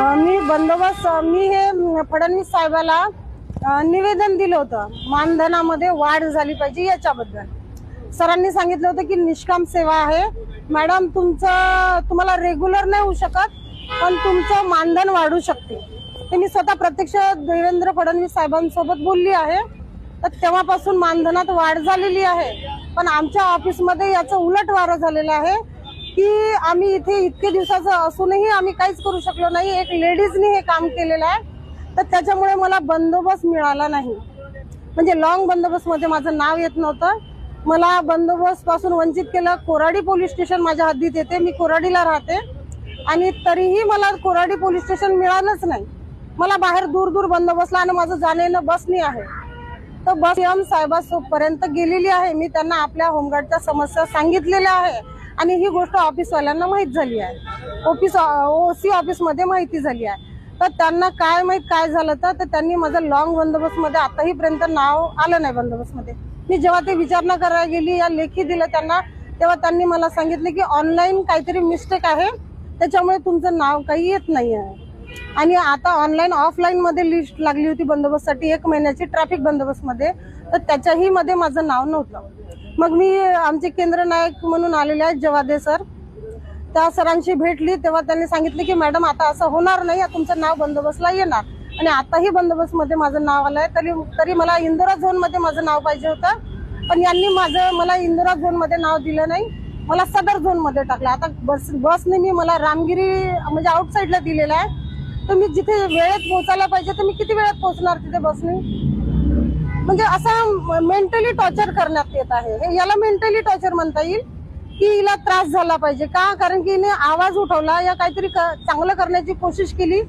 मी बंदोबस्त मी हे फडणवीस साहेबाला निवेदन दिलं होतं. मानधनामध्ये वाढ झाली पाहिजे याच्याबद्दल. सरांनी सांगितलं होतं की निष्काम सेवा आहे. मॅडम तुमचं तुम्हाला रेग्युलर नाही होऊ शकत पण तुमचं मानधन वाढू शकते. ते मी स्वतः प्रत्यक्ष देवेंद्र फडणवीस साहेबांसोबत बोलली आहे. तर तेव्हापासून मानधनात वाढ झालेली आहे. पण आमच्या ऑफिसमध्ये याचं उलट वारं झालेलं आहे. की आम्ही इथे इतके दिवसाचं असूनही आम्ही काहीच करू शकलो नाही. एक लेडीजने हे काम केलेलं आहे. तर त्याच्यामुळे मला बंदोबस्त मिळाला नाही. म्हणजे लॉंग बंदोबस्तमध्ये माझं नाव येत नव्हतं. मला बंदोबस्त पासून वंचित केलं. कोराडी पोलीस स्टेशन माझ्या हद्दीत येते. मी कोराडीला राहते. आणि तरीही मला कोराडी पोलीस स्टेशन मिळालंच नाही. मला बाहेर दूर दूर बंदोबस्तला आणि माझं जाणं येणं बसनी आहे. तर बस एम साहेबांपर्यंत गेलेली आहे. मी त्यांना आपल्या होमगार्डच्या समस्या सांगितलेल्या आहे. आणि ही गोष्ट ऑफिसवाल्यांना माहीत झाली आहे. ऑफिस ओसी ऑफिसमध्ये माहिती झाली आहे. तर त्यांना काय माहीत काय झालं तर त्यांनी माझं लॉंग बंदोबस्तमध्ये आताहीपर्यंत नाव आलं नाही बंदोबस्तमध्ये. मी जेव्हा ते विचारणा करायला गेली या लेखी दिलं त्यांना तेव्हा त्यांनी मला सांगितलं की ऑनलाईन काहीतरी मिस्टेक आहे. त्याच्यामुळे तुमचं नाव काही येत नाही आहे. आणि आता ऑनलाईन ऑफलाईनमध्ये लिस्ट लागली होती बंदोबस्तसाठी एक महिन्याची ट्रॅफिक बंदोबस्तमध्ये. तर त्याच्याही मध्ये माझं नाव नव्हतं. मग मी आमचे केंद्र नायक म्हणून आलेले आहेत जवादे सर. त्या सरांशी भेटली तेव्हा त्यांनी सांगितले की मॅडम आता असं होणार नाही तुमचं नाव बंदोबस्तला येणार. आणि आताही बंदोबस्तमध्ये माझं नाव आलंय तरी तरी मला इंदोरा झोनमध्ये माझं नाव पाहिजे होतं. पण यांनी माझं मला इंदोरा झोनमध्ये नाव दिलं नाही मला सदर झोनमध्ये टाकलं. आता बस बसने मी मला रामगिरी म्हणजे आउटसाईडला दिलेलं आहे. तर मी जिथे वेळेत पोहोचायला पाहिजे तर मी किती वेळात पोहोचणार तिथे बसने? म्हणजे असा मेंटली टॉर्चर करण्यात येत आहे. हे याला मेंटली टॉर्चर म्हणता येईल की हिला त्रास झाला पाहिजे. का? कारण की हिने आवाज उठवला या काहीतरी क- चांगलं करण्याची कोशिश केली.